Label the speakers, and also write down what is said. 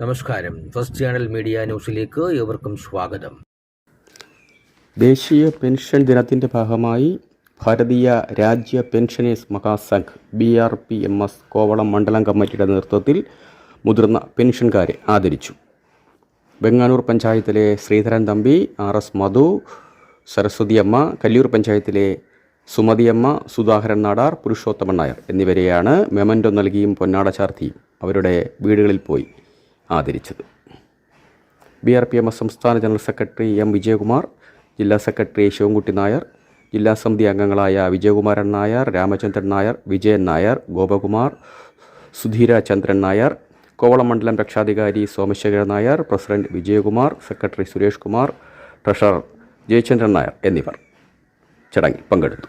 Speaker 1: നമസ്കാരം. First channel media ന്യൂസിലേക്ക് ഏവർക്കും സ്വാഗതം.
Speaker 2: ദേശീയ പെൻഷൻ ദിനത്തിന്റെ ഭാഗമായി Bharatiya Rajya pensioners Mahasangh B R P M S Kovalam മണ്ഡലം കമ്മിറ്റിയുടെ നേതൃത്വത്തിൽ മുതിർന്ന പെൻഷൻകാരെ ആദരിച്ചു. ബംഗാളൂർ പഞ്ചായത്തിലെ ശ്രീധരൻ തമ്പി ആർ എസ് മധു സരസ്വതിയമ്മ കല്ലൂർ പഞ്ചായത്തിലെ സുമതിയമ്മ സുധാകരൻ നാടാർ പുരുഷോത്തമൻ നായർ എന്നിവരെയാണ് മെമന്റോ നൽകിയും പൊന്നാട ചാർത്തിയും അവരുടെ വീടുകളിൽ പോയി. ആദരിച്ചത്. B R P M S സംസ്ഥാന ജനറൽ സെക്രട്ടറി എം വിജയകുമാർ ജില്ലാ സെക്രട്ടറി ശിവൻകുട്ടി നായർ ജില്ലാ സമിതി അംഗങ്ങളായ വിജയകുമാരൻ നായർ രാമചന്ദ്രൻ നായർ വിജയൻ നായർ ഗോപകുമാർ സുധീര ചന്ദ്രൻ നായർ കോവളം മണ്ഡലം രക്ഷാധികാരി Somasekharan Nair president Vijayakumar secretary Suresh Kumar treasurer Jayachandran Nair എന്നിവർ ചടങ്ങിൽ പങ്കെടുത്തു.